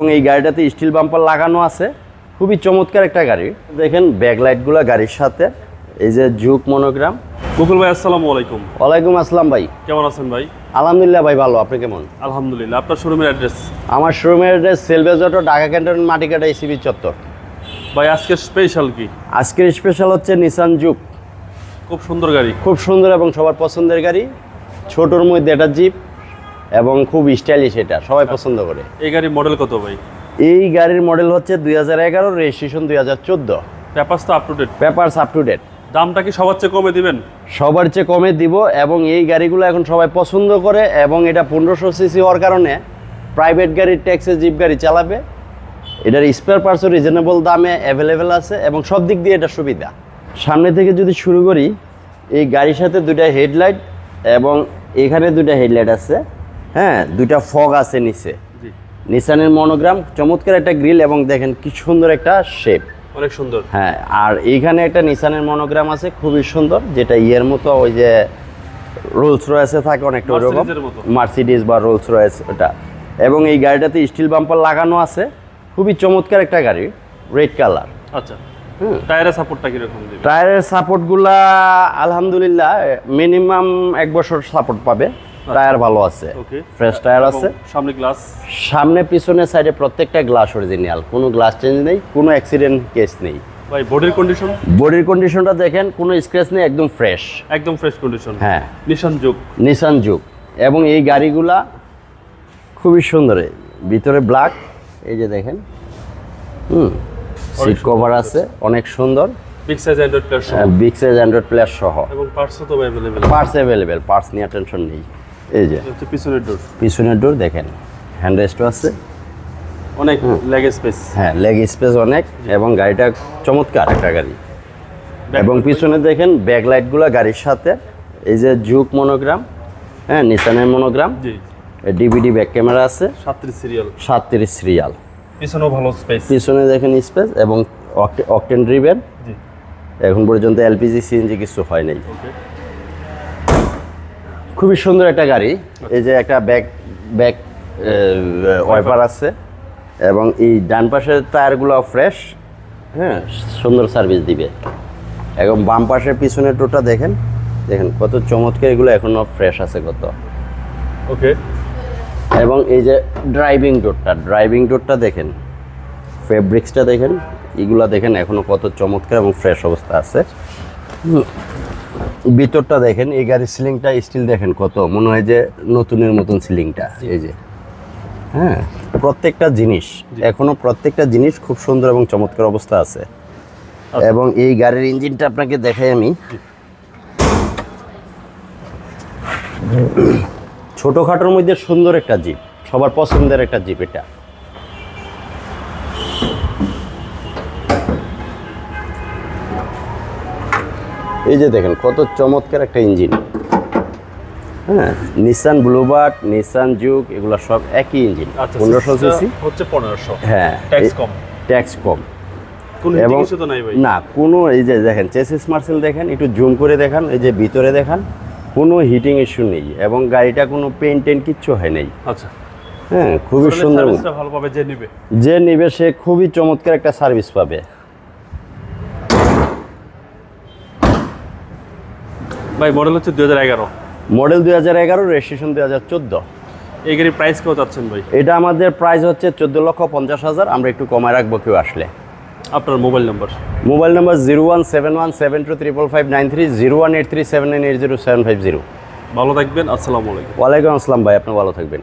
এবং এই গাড়িটাতে স্টিল বাম্পার লাগানো আছে। খুবই চমৎকার একটা গাড়ি। দেখেন ব্যাকলাইটগুলো গাড়ির সাথে। এই যে জুক মনোগ্রাম মুকুল ভাই আসসালামু আলাইকুম। ওয়ালাইকুম আসসালাম ভাই। কেমন আছেন ভাই? আলহামদুলিল্লাহ ভাই ভালো। আপনি কেমন? আলহামদুলিল্লাহ। আপনার শোরুমের অ্যাড্রেস আমার শোরুমের address salvage auto Dhaka cantonment Matikata ECB চত্বর। ভাই আজকে স্পেশাল কি? আজকের স্পেশাল হচ্ছে নিসান জুক খুব সুন্দর গাড়ি। খুব সুন্দর এবং সবার পছন্দের গাড়ি। ছোটোর মধ্যে এটা জিপ এবং খুব স্টাইলিশ এটা সবাই পছন্দ করে। এই গাড়ির মডেল কত ভাই? এই গাড়ির মডেল হচ্ছে দুই হাজার এগারো রেজিস্ট্রেশন দুই হাজার চোদ্দ। পেপারস তো up to date papers up to date দামটা কি সবার চেয়ে কমে দিবেন? সবার চেয়ে কমে দিব এবং এই গাড়িগুলো এখন সবাই পছন্দ করে এবং এটা পনেরোশো সিসি হওয়ার কারণে প্রাইভেট গাড়ির ট্যাক্সে জিপ গাড়ি চালাবে। এটার স্পেয়ার পার্টসও রিজনেবল দামে অ্যাভেলেবেল আছে এবং সব দিক দিয়ে এটা সুবিধা। সামনে থেকে যদি শুরু করি এই গাড়ির সাথে দুইটা হেডলাইট এবং এখানে দুইটা হেডলাইট আছে। হ্যাঁ দুইটা ফগ আছে নিচে। নিসানের মনোগ্রাম চমৎকার একটা গ্রিল এবং দেখেন কি সুন্দর একটা শেপ। অনেক সুন্দর। হ্যাঁ আর এইখানে একটা নিসানের মনোগ্রাম আছে খুবই সুন্দর যেটা ইয়ের মতো ওই যে রোলস রয়েসে থাকে অনেকটা ওরকম। মার্সিডিজ বা রোলস রয়েস ওটা। এবং এই গাড়িটাতে স্টিল বাম্পার লাগানো আছে খুবই চমৎকার একটা গাড়ি রেড কালার। আচ্ছা। টায়ারের সাপোর্টটা কীরকম টায়ারের সাপোর্টগুলা আলহামদুলিল্লাহ মিনিমাম এক বছর সাপোর্ট পাবে। টায়ার ভালো আছে। ফ্রেশ টায়ার আছে। সামনে গ্লাস সামনে পিছনে সাইডে প্রত্যেকটা গ্লাস অরিজিনাল কোনো গ্লাস চেঞ্জ নেই কোনো অ্যাক্সিডেন্ট কেস নেই। ভাই বডির কন্ডিশন বডির কন্ডিশনটা দেখেন কোনো স্ক্র্যাচ নেই একদম ফ্রেশ একদম ফ্রেশ কন্ডিশন হ্যাঁ। নিশান যুগ নিশান যুগ এবং এই গাড়িগুলা খুবই সুন্দর। ভিতরে ব্ল্যাক এই যে দেখেন। হুম সিট কভার আছে। অনেক সুন্দর। বিগ সাইজ অ্যান্ড্রয়েড প্লেয়ার সহ। বিগ সাইজ অ্যান্ড্রয়েড প্লেয়ার সহ। এবং পার্টসও তো অ্যাভেলেবেল পার্টস অ্যাভেলেবেল পার্টস নিয়ে টেনশন নেই। এই যে। পিছনের ডোর পিছনের ডোর দেখেন। হ্যান্ড রেস্টও আছে। অনেক লেগ স্পেস হ্যাঁ লেগ স্পেস অনেক এবং গাড়িটা চমৎকার একটা গাড়ি। এবং পিছনে দেখেন ব্যাকলাইটগুলো গাড়ির সাথে। এই যে জুক মনোগ্রাম হ্যাঁ নিসানের মনোগ্রাম ডিভিডি ব্যাক ক্যামেরা আছে। সাতত্রিশ সিরিয়াল সাতত্রিশ সিরিয়াল পিছনেও ভালো স্পেস পিছনে দেখেন স্পেস এবং অকটেন ড্রিভেন এখন পর্যন্ত এলপিজি সিএনজি কিছু হয় নাই। খুবই সুন্দর একটা গাড়ি। এই যে একটা ব্যাক ব্যাক ওয়াইপার আছে এবং এই ডান পাশের টায়ারগুলো ফ্রেশ হ্যাঁ সুন্দর সার্ভিস দিবে। এবং বাম পাশের পিছনের টোটা দেখেন দেখেন কত চমৎকার এগুলো এখনও ফ্রেশ আছে কত। ওকে। এবং এই যে ড্রাইভিং ডোরটা ড্রাইভিং ডোরটা দেখেন ফেব্রিক্সটা দেখেন এগুলা দেখেন এখনও কত চমৎকার এবং ফ্রেশ অবস্থা আছে। ভিতরটা দেখেন এই গাড়ির সিলিংটা স্টিল দেখেন কত। মনে হয় যে নতুনের মতন সিলিংটা এই যে। হ্যাঁ প্রত্যেকটা জিনিস এখনও প্রত্যেকটা জিনিস খুব সুন্দর এবং চমৎকার অবস্থা আছে। এবং এই গাড়ির ইঞ্জিনটা আপনাকে দেখাই আমি। ছোটোখাটোর মধ্যে সুন্দর একটা জিপ সবার পছন্দের একটা জিপ এটা। এই যে দেখেন কত চমৎকার একটা ইঞ্জিন। হ্যাঁ নিসান ব্লুবার্ড নিসান জুক এগুলো সব একই ইঞ্জিন আচ্ছা পনেরোশো সিসি হচ্ছে পনেরোশো। হ্যাঁ ট্যাক্স কম। ট্যাক্স কম। কোন এবং না কোনো এই যে দেখেন চেসিস মার্সেল দেখেন একটু জুম করে দেখান এই যে ভিতরে দেখান কোনো হিটিং ইস্যু নেই এবং গাড়িটা কোনো পেন টেন কিচ্ছু হয় নাই। আচ্ছা। হ্যাঁ খুবই সুন্দর ভালো যে নিবে। যে নিবে সে খুবই চমৎকার একটা সার্ভিস পাবে। ভাই মডেল হচ্ছে দুই হাজার এগারো। মডেল দুই হাজার এগারো রেজিস্ট্রেশন দুই হাজার চোদ্দ। এই গাড়ির প্রাইস কেউ চাচ্ছেন ভাই? এটা আমাদের প্রাইস হচ্ছে চোদ্দ লক্ষ পঞ্চাশ হাজার। আমরা একটু কমায় রাখব কেউ আসলে। আপনার mobile number mobile number zero one seven one seven two triple five nine three zero one eight three seven nine eight zero seven five zero. ভালো থাকবেন আসসালামু আলাইকুম। ওয়ালাইকুম আসসালাম ভাই আপনি ভালো থাকবেন।